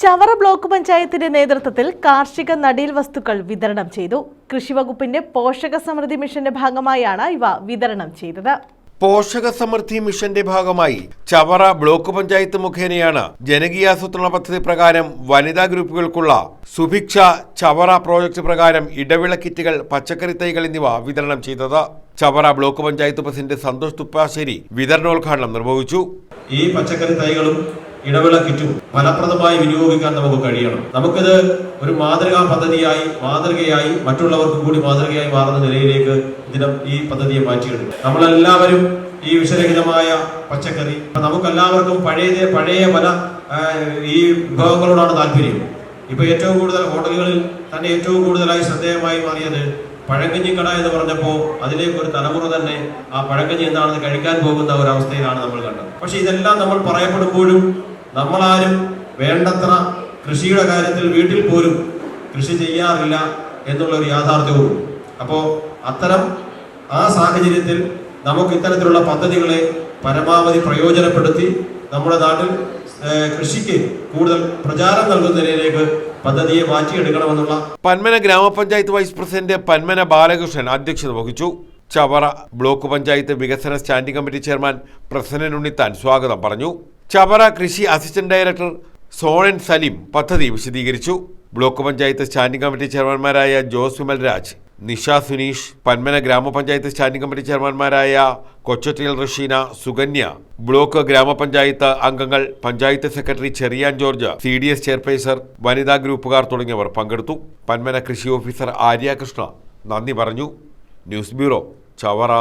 Chavara block പഞ്ചായത്തിന്റെ നേതൃത്വത്തിൽ കാർഷിക നടീൽ വസ്തുക്കൾ വിതരണം ചെയ്തു. കൃഷിവകുപ്പിന്റെ പോഷക സമൃദ്ധി മിഷന്റെ ഭാഗമായാണ് ഇവ വിതരണം ചെയ്തത്. പോഷക സമൃദ്ധി മിഷന്റെ ഭാഗമായി ചവറ ബ്ലോക്ക് പഞ്ചായത്ത് മുഖേനയാണ് ജനകീയാസൂത്രണ പദ്ധതി പ്രകാരം വനിതാ ഗ്രൂപ്പുകൾക്കുള്ള സുഭിക്ഷ ചവറ പ്രോജക്ട് പ്രകാരം ഇടവിള കിറ്റുകൾ പച്ചക്കറി തൈകൾ എന്നിവ വിതരണം ചെയ്തത്. ചവറ ബ്ലോക്ക് പഞ്ചായത്ത് പ്രസിഡന്റ് സന്തോഷ് തുപ്പാശ്ശേരി വിതരണോദ്ഘാടനം നിർവഹിച്ചു. ഈ പച്ചക്കറി തൈകളും ഇടവിള കിറ്റും ഫലപ്രദമായി വിനിയോഗിക്കാൻ നമുക്ക് കഴിയണം. നമുക്കിത് ഒരു മാതൃകാ പദ്ധതിയായി മാതൃകയായി മറ്റുള്ളവർക്കും കൂടി മാതൃകയായി മാറുന്ന നിലയിലേക്ക് ഇതിനെ ഈ പദ്ധതിയെ മാറ്റിയെടുക്കും നമ്മളെല്ലാവരും ഈ വിഷരഹിതമായ പച്ചക്കറി നമുക്കെല്ലാവർക്കും പഴയ പഴയ പല ഈ വിഭവങ്ങളോടാണ് താല്പര്യം. ഇപ്പൊ ഏറ്റവും കൂടുതൽ ഹോട്ടലുകളിൽ തന്നെ ഏറ്റവും കൂടുതലായി ശ്രദ്ധേയമായി മാറിയത് പഴങ്കഞ്ഞിക്കട എന്ന് പറഞ്ഞപ്പോൾ അതിലേക്ക് ഒരു തലമുറ തന്നെ ആ പഴങ്കഞ്ഞി എന്താണെന്ന് കഴിക്കാൻ പോകുന്ന ഒരു അവസ്ഥയിലാണ് നമ്മൾ കണ്ടത്. പക്ഷെ ഇതെല്ലാം നമ്മൾ പറയപ്പെടുമ്പോഴും നമ്മളാരും വേണ്ടത്ര കൃഷിയുടെ കാര്യത്തിൽ വീട്ടിൽ പോലും കൃഷി ചെയ്യാറില്ല എന്നുള്ള ഒരു യാഥാർത്ഥ്യവും അപ്പോൾ അത്തരം ആ സാഹചര്യത്തിൽ നമുക്ക് ഇത്തരത്തിലുള്ള പദ്ധതികളെ പരമാവധി പ്രയോജനപ്പെടുത്തി നമ്മുടെ നാട്ടിൽ കൃഷിക്ക് കൂടുതൽ പ്രചാരം നൽകുന്നതിനേക്ക് പദ്ധതിയെ മാറ്റിയെടുക്കണമെന്നുള്ള പന്മന ഗ്രാമപഞ്ചായത്ത് വൈസ് പ്രസിഡന്റ് പന്മന ബാലകൃഷ്ണൻ അധ്യക്ഷത വഹിച്ചു. ചവറ ബ്ലോക്ക് പഞ്ചായത്ത് വികസന standing committee chairman Prasannan Unnithan സ്വാഗതം പറഞ്ഞു. ചവറ കൃഷി അസിസ്റ്റന്റ് ഡയറക്ടർ സോണൻ സലീം പദ്ധതി വിശദീകരിച്ചു. ബ്ലോക്ക് പഞ്ചായത്ത് സ്റ്റാൻഡിംഗ് കമ്മിറ്റി ചെയർമാൻമാരായ ജോസ് വിമൽ രാജ് നിഷ സുനീഷ് പന്മന ഗ്രാമപഞ്ചായത്ത് സ്റ്റാൻഡിംഗ് കമ്മിറ്റി ചെയർമാൻമാരായ കൊച്ചറ്റിയൽ റഷീന സുകന്യ ബ്ലോക്ക് ഗ്രാമപഞ്ചായത്ത് അംഗങ്ങൾ panchayat secretary Cherian George C D S chairperson വനിതാ ഗ്രൂപ്പുകാർ തുടങ്ങിയവർ പങ്കെടുത്തു. പന്മന കൃഷി ഓഫീസർ ആര്യകൃഷ്ണ നന്ദി പറഞ്ഞു. News bureau Chavara.